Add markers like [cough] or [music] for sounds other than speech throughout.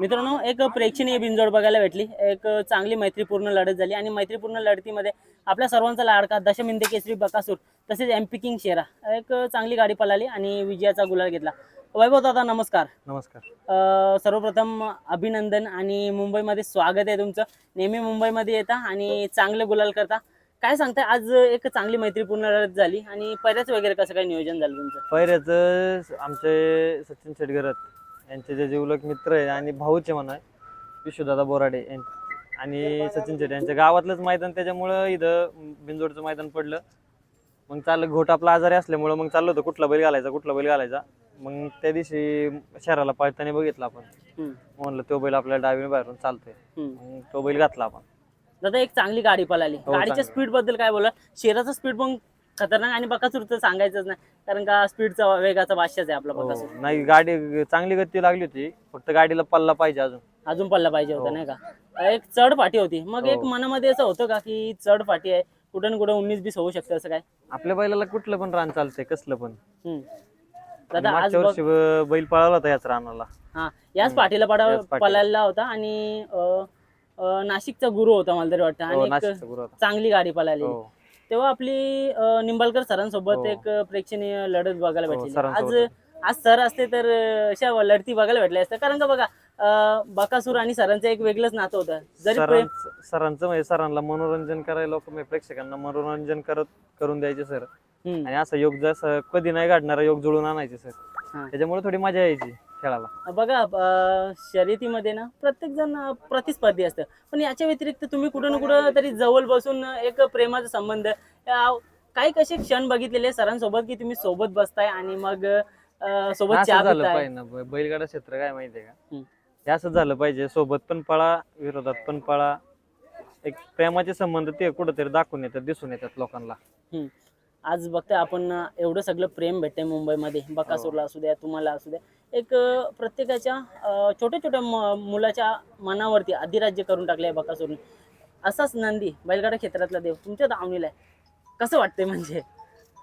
मित्रांनो एक प्रेक्षणीय बिनजोड बघायला भेटली. एक चांगली मैत्रीपूर्ण लढत झाली आणि मैत्रीपूर्ण लढतीमध्ये आपल्या सर्वांचा लाडका दशमिंदे केसरी बकासूर तसेच एम पी किंग शेरा. एक चांगली गाडी पळाली आणि विजयाचा गुलाल घेतला. वैभव दादा नमस्कार. नमस्कार. सर्वप्रथम अभिनंदन आणि मुंबईमध्ये स्वागत आहे तुमचं. नेहमी मुंबईमध्ये येता आणि चांगले गुलाल करता. काय सांगताय आज एक चांगली मैत्रीपूर्ण लढत झाली आणि पहिल्याच वगैरे कसं काय नियोजन झालं तुमचं? पहिल्याच आमचे सचिन शेटगरत यांचे जे जीवलक मित्र आहे आणि भाऊचे म्हणा विश्वदादा बोराडे यां- आणि सचिन शेट यांच्या गावातलंच मैदान त्याच्यामुळं इथं बिंजोडचं मैदान पडलं. मग चाललं घोट आपला आजारी असल्यामुळं मग चाललो होतं कुठला बैल घालायचा कुठला बैल घालायचा. मग त्या दिवशी शहराला पळताना बघितलं आपण. म्हणलं तो बैल आपल्याला डावीने बाहेरून चालतोय. मग तो बैल घातला आपण. दादा एक चांगली गाडी पळाली. हो, गाडीच्या. स्पीडबद्दल काय बोला शेराचा स्पीड पण खतरनाक आणि बकासूर तर सांगायचंच नाही कारण का स्पीडचा वेगाचा बादशाच आहे आपला हो, बकासूर नाही गाडी चांगली गती लागली होती फक्त गाडीला पल्ला पाहिजे अजून अजून पडला पाहिजे होता हो. नाही का एक चढ फाटी होती मग एक हो. मनामध्ये असं होतं का की चढ फाटी आहे कुठं ना कुठं उन्नीस बीस होऊ शकतं असं काय आपल्या बैलाला कुठलं पण रान चालतंय कसलं पण हम्म. दादा आज मागच्या बघ वर्षी ब- बैल पळाला होता याच रानाला हा याच. पाठीला पडा याच पाठीला. पळायला होता आणि अं, अं, नाशिकचा गुरु होता मला तरी वाटतं हो, आणि एक नाशिकचा गुरु होता. चांगली गाडी पळाली हो. तेव्हा आपली अं, निंबाळकर सरांसोबत हो. एक प्रेक्षणीय लढत बघायला हो, भेटली आज सरांसोबत. आज सर असते तर अं, अशा लढती बघायला भेटल्या असत्या कारण का बघा अं, बकासूर आणि सरांचं एक वेगळंच नातं होतं जरी प्रेम सरांचं सरांचं म्हणजे सरांना मनोरंजन करायला लोक म्हणजे प्रेक्षकांना मनोरंजन करत करून द्यायचे सर हम्म. आणि असं योग जसं कधी नाही घडणारा योग जुळून आणायचे सर हा. त्याच्यामुळे थोडी मजा यायची खेळाला. बघा अं, शर्यतीमध्ये ना प्रत्येक जण अं, प्रतिस्पर्धी असतं. पण याच्या व्यतिरिक्त तुम्ही कुठं ना कुठं तरी जवळ बसून एक प्रेमाचा संबंध अं, काही कसे क्षण बघितलेले सरांसोबत की तुम्ही सोबत बसताय आणि मग अं, सोबत असं चहा झालं पिताय? पाहिजे ना ब- बैलगाडा क्षेत्र काय माहितीये का? हम्म. हे असं झालं पाहिजे सोबत पण पळा विरोधात पण पळा. एक प्रेमाचे संबंध ते कुठंतरी दाखवून येतात दिसून येतात लोकांना. आज बघताय आपण अं, एवढं सगळं प्रेम भेटतंय मुंबईमध्ये. बकासूरला असू द्या तुम्हाला असू द्या. एक प्रत्येकाच्या छोट्या छोट्या म- मुलाच्या मनावरती अधिराज्य करून टाकलंय बकासूरने असाच नंदी बैलगाडा क्षेत्रातला देव तुमच्या दावणीला आहे. कसं वाटतंय म्हणजे?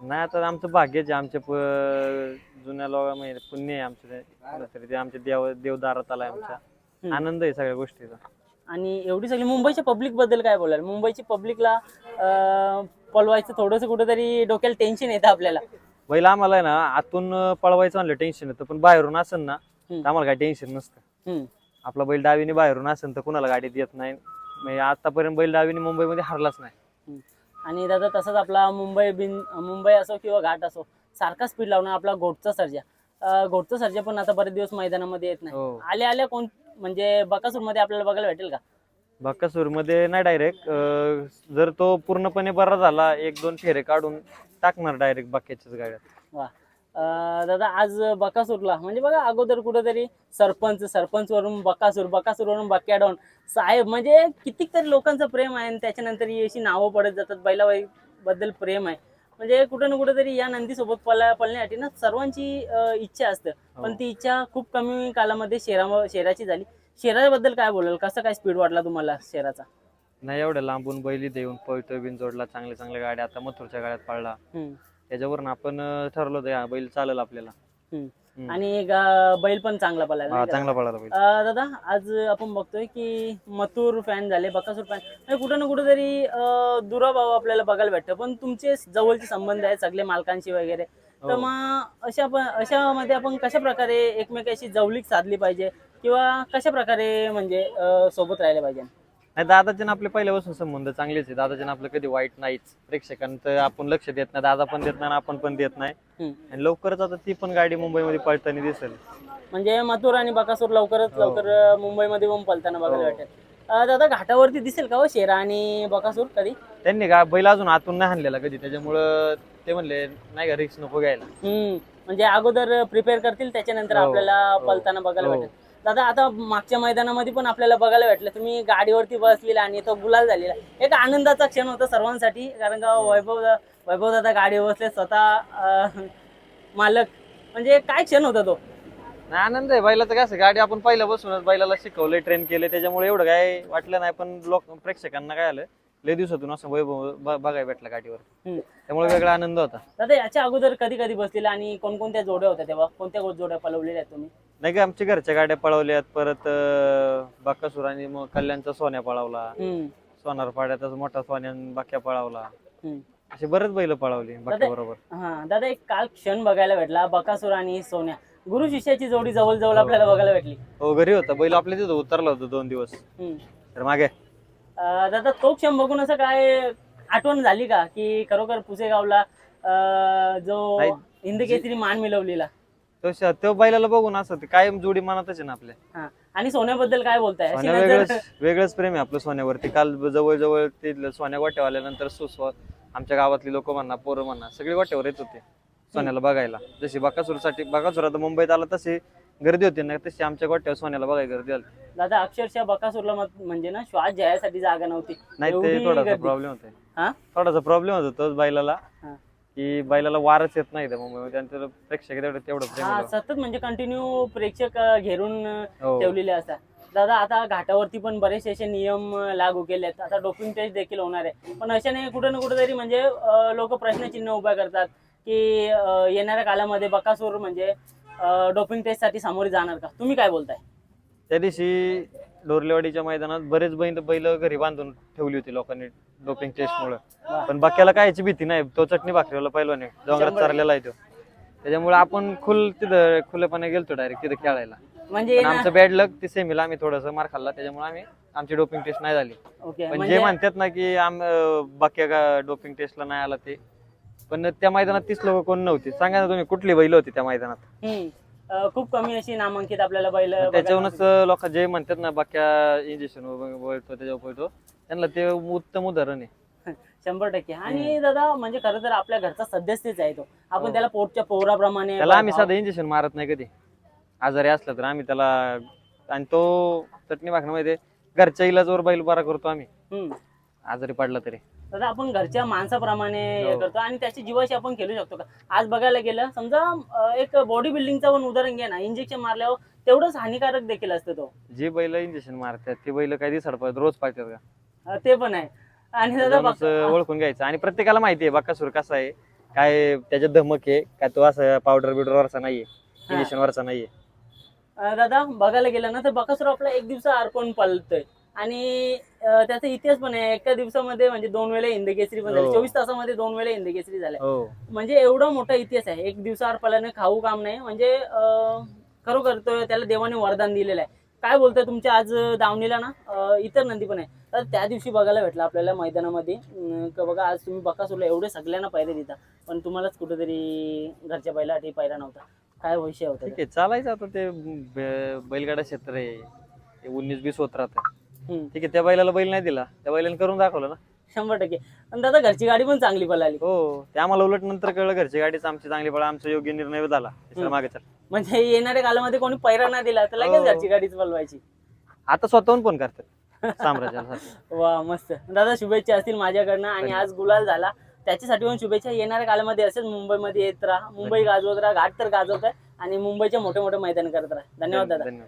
नाही आता आमचं भाग्यच आहे. आमच्या प- जुन्या लोक म्हणजे पुण्य आहे आमचं. ते. कुठंतरी ते आमच्या देव देवदारात आलाय आमच्या. हम्म. आनंद आहे सगळ्या गोष्टीचा. आणि एवढी सगळी मुंबईच्या पब्लिकबद्दल काय बोलाल? मुंबईची पब्लिकला पळवायचं थोडंसं कुठेतरी डोक्याला टेन्शन येतं आपल्याला. बैल आम्हाला आहे ना आतून पळवायचं म्हणलं टेन्शन येतं पण बाहेरून असेल ना. तर आम्हाला काही टेन्शन नसतं. आपला बैल डावीने बाहेरून असेल तर कुणाला गाडीत येत नाही. म्हणजे आतापर्यंत बैल डावीने मुंबईमध्ये हरलाच नाही. आणि दादा तसंच आपला मुंबई बिन मुंबई असो किंवा घाट असो सारखा स्पीड लावणं आपला घोटचा सर्जा. घोटचा सर्जा पण आता बरेच दिवस मैदानामध्ये येत नाही. हो. आल्या आल्या कोण म्हणजे बकासूरमध्ये आपल्याला बघायला भेटेल का? मध्ये नाही डायरेक्ट जर तो पूर्णपणे बरा झाला एक दोन फेरे काढून टाकणार डायरेक्ट बाक्याच्याच गाड्यात वा. अं, दादा आज बकासूरला म्हणजे बघा अगोदर कुठेतरी सरपंच सरपंच वरून बकासूर बकासूर वरून बक्याडॉन साहेब म्हणजे कितीतरी लोकांचं प्रेम आहे आणि त्याच्यानंतर ही अशी नावं पडत जातात. बैलाबाई बद्दल प्रेम आहे. म्हणजे कुठं ना कुठेतरी या नंदीसोबत पळा पळण्यासाठी ना सर्वांची इच्छा असते. पण हो. ती इच्छा खूप कमी कालामध्ये शेरा शेराची झाली. शेराबद्दल काय बोलाल? कसं काय स्पीड वाटला तुम्हाला शेराचा? नाही एवढ्या लांबून बैली देऊन पळतोय बिनजोडला चांगल्या चांगल्या गाड्या आता मथुरच्या गाड्यात पळला. त्याच्यावरून आपण अं, ठरवलं होतं हा बैल चालेल आपल्याला. आणि बैल पण चांगला पळाला? चांगला पळाला बैल. अं, दादा आज आपण बघतोय की मथुर फॅन झाले बकासूर फॅन कुठं ना कुठेतरी दुराभाव आपल्याला बघायला भेटतं. पण तुमचे जवळचे संबंध आहेत सगळे मालकांशी वगैरे. तर हो. मग अशा पण अशामध्ये आपण कशा प्रकारे एकमेकाशी जवळीक साधली पाहिजे? किंवा कशा प्रकारे म्हणजे सोबत राहिले पाहिजे? नाही दादाचे ना आपले पहिल्यापासून संबंध चांगलेच आहे दादाचे ना आपलं कधी वाईट नाहीच. प्रेक्षकांचं आपण लक्ष देत नाही दादा पण देत नाही आणि आपण पण देत नाही. हम्म. आणि लवकरच आता ती पण गाडी मुंबईमध्ये पळताना दिसेल. म्हणजे मथुर आणि बकासूर लवकरच हो. लवकर अं, मुंबईमध्ये पण पलताना बघायला हो. भेटेल. अं, दादा घाटावरती दिसेल का हो शेरा आणि बकासूर कधी? त्यांनी का बैल अजून आतून नाही हाणलेला कधी. त्याच्यामुळं ते म्हणले नाही का रिक्स नको घ्यायला. हम्म. म्हणजे अगोदर प्रिपेअर करतील त्याच्यानंतर हो, आपल्याला हो, पलताना बघायला हो. भेटेल. दादा आता मागच्या मैदानामध्ये पण आपल्याला बघायला भेटलं. तुम्ही गाडीवरती बसलेला आणि तो गुलाल झालेला. एक आनंदाचा क्षण होता सर्वांसाठी कारण का वैभव वैभव दादा गाडीवर बसले स्वतः मालक. म्हणजे काय क्षण होता तो? नाही आनंद आहे. बैलाचं काय असं गाडी आपण पहिल्यापासूनच बैलाला शिकवले ट्रेन केलंय. त्याच्यामुळे एवढं काय वाटलं नाही पण लोक प्रेक्षकांना काय आलं? लय दिवसातून असं वैभव ब- बघायला भेटला गाठीवर हम्म. त्यामुळे वेगळा आनंद होता. दादा याच्या अगोदर कधी कधी बसलेला आणि कोणकोणत्या जोड्या होत्या तेव्हा? कोणत्या गो- जोड्या पलवलेल्या आहेत तुम्ही? नाही का आमच्या घरच्या गाड्या पळवल्यात. परत अं, बाकासूर आणि मग कल्याणचा सोन्या पळवला. हम्म, सोनार पाड्याचा मोठा सोन्यान बाक्या पळवला. हम्म. असे बरेच बैल पळवली बाक्या बरोबर. हा दादा एक काल क्षण बघायला भेटला. बकासूर आणि सोन्या. गुरु शिष्याची जोडी जवळ जवळ आपल्याला बघायला भेटली. हो घरी होता. बैल आपल्या तिथं उतरला होता दोन दिवस. हम्म. तर मागे. अं, दादा तो क्षण बघून असं काय आठवण झाली का? की खरोखर पुसेगावला अं, जो नाही. हिंद केसरी मान मिळवलेला. तो श- तो बैलाला बघून असं ते कायम जोडी मनातच आहे ना आपल्या. हा. आणि सोन्याबद्दल काय बोलताय? अशी सोन्या नंतर- वेगळंच वेगळंच प्रेम आहे आपलं सोन्यावरती. काल जवळ जवळ ते सोन्या गोट्यावर आल्यानंतर सुस्व आमच्या गावातली लोक म्हणा पोरं म्हणा सगळे गोट्यावर येत होते सोन्याला बघायला. जशी बाकासूरसाठी बाकासूर आता मुंबईत आला तशी गर्दी होती ना तशी आमच्या गोट्यावर सोन्याला बघायला गर्दी आली दादा अक्षरशः बकासूरला मत- म्हणजे ना श्वास जायसाठी जागा नव्हती नाही ते एवढी थोडासा गर्दी. प्रॉब्लेम होता हा थोडासा प्रॉब्लेम होता तोच बैलाला हा. की बैलाला वारच येत नाही त्या मुंबईमध्ये आणि त्याला प्रेक्षक तेवढं तेवढं प्रेम हा होतं. सतत म्हणजे कंटिन्यू प्रेक्षक अं, घेरून अं, हो. ठेवलेले असतात दादा आता घाटावरती पण बरेचसे असे नियम अं, लागू केलेत आता डोपिंग टेस्ट देखील होणार आहे पण अशाने कुठे ना कुठेतरी म्हणजे लोक प्रश्नचिन्ह उभा करतात की अं, येणाऱ्या काळामध्ये बकासूर म्हणजे डोपिंग टेस्टसाठी सामोरे जाणार का? तुम्ही काय बोलताय? त्या दिवशी डोरलेवाडीच्या मैदानात बरेच बैल बैल घरी बांधून ठेवली होती लोकांनी डोपिंग टेस्ट मुळे. पण बाक्याला कायची भीती नाही. तो चटणी भाकरीवाला पहिलवान आहे डोंगरात चाललेला आहे तो. त्याच्यामुळे आपण खुल तिथं खुलेपणे गेलतो डायरेक्ट तिथं खेळायला. म्हणजे पण ना- आमचं बॅड लक ती सेमीला आम्ही थोडस मार खाल्ला. त्याच्यामुळे आम्ही आमची डोपिंग टेस्ट नाही झाली. ओके पण जे म्हणजे म्हणतात ना की आम अं, बाक्या डोपिंग टेस्टला नाही आला ते पण त्या मैदानात तीस लोक कोण नव्हती. सांगा ना तुम्ही कुठली बैल होती त्या मैदानात? हम्म. अं, खूप कमी अशी नामांकित आपल्याला बैल बघायला त्याच्यावरूनच लोक जे म्हणतात ना बाक्या इंजेक्शन वळतो त्याच्यावर पळतो. त्यांना ते उत्तम उदाहरण आहे. [laughs] शंभर टक्के. आणि दादा म्हणजे खरं तर आपल्या घरचा सदस्यच आहे तो. आपण हो. त्याला पोटच्या पोराप्रमाणे त्याला आम्ही साधं इंजेक्शन मारत नाही कधी. आजारी असला तर आम्ही त्याला आणि तो चटणी भाकण्यामध्ये घरच्या इलाजवर बैल बरा करतो आम्ही. हम्म. आजारी पडला तरी. दादा आपण घरच्या माणसाप्रमाणे हे. हो. करतो आणि त्याची जीवाशी आपण खेळू शकतो का? आज बघायला गेलं समजा अं, एक बॉडी बिल्डिंगचं पण उदाहरण घ्या ना. इंजेक्शन मारल्यावर तेवढंच हानिकारक देखील असतं तो. जे बैल इंजेक्शन मारतात ते बैल काही दिवसाड रोज पाळतात का? अं, ते पण आहे. आणि बघ- ओळखून घ्यायचं. आणि प्रत्येकाला माहिती आहे बाकासूर कसा आहे. काय त्याच्यात धमक आहे काय तो असं पावडर बिवडर वरचा नाहीये. इंजेक्शन वरचा नाहीये. अं, दादा बघायला गेलं ना तर बकासूर आपला एक दिवसा अर्पण पळतोय आणि त्याचा इतिहास पण आहे. एका दिवसामध्ये म्हणजे दोन वेळा हिंदकेसरी पण झाली. हो. चोवीस तासामध्ये दोन वेळा हिंदकेसरी झाल्या. हो. म्हणजे एवढा मोठा इतिहास आहे. एक दिवसाआड पळाने खाऊ काम नाही. म्हणजे खरोखर तो त्याला देवाने वरदान दिलेलं आहे. काय बोलतोय तुमच्या आज दावणीला ना? इतर नंदी पण आहे. तर त्या दिवशी बघायला भेटलं आपल्याला मैदानामध्ये. का बघा आज तुम्ही बकासूरला एवढे सगळ्यांना पायरे देता पण तुम्हालाच कुठेतरी घरच्या बैलासाठी पायरा नव्हता. काय विषय होता चालायचं आता ते बैलगाडा क्षेत्र आहे. ते उन्नीस बीस होत राहतं. हम्म, ठीक आहे त्या बैलाला बैल नाही दिला. त्या बैलाने करून दाखवलं ना. शंभर टक्के. पण दादा घरची गाडी पण चांगली पळाली. हो ते आम्हाला उलट नंतर कळलं घरची गाडीच आमची चांगली पळा आमचा योग्य निर्णय झाला. त्याच्यामागे चल म्हणजे येणाऱ्या कालामध्ये कोणी पैरा नाही दिला तर लगेच हो. घरची गाडीच पळवायची. आता स्वतःहून फोन करतात साम्राज्याला [laughs] वा मस्त. दादा शुभेच्छा असतील माझ्याकडनं आणि आज गुलाल झाला. त्याच्यासाठी पण शुभेच्छा. येणाऱ्या काळामध्ये असेच मुंबईमध्ये येत राहा. मुंबई गाजवत राहा घाट तर गाजवत आहे आणि मुंबईचे मोठे मोठे मैदान करत राहा. धन्यवाद दादा. धन्यवाद.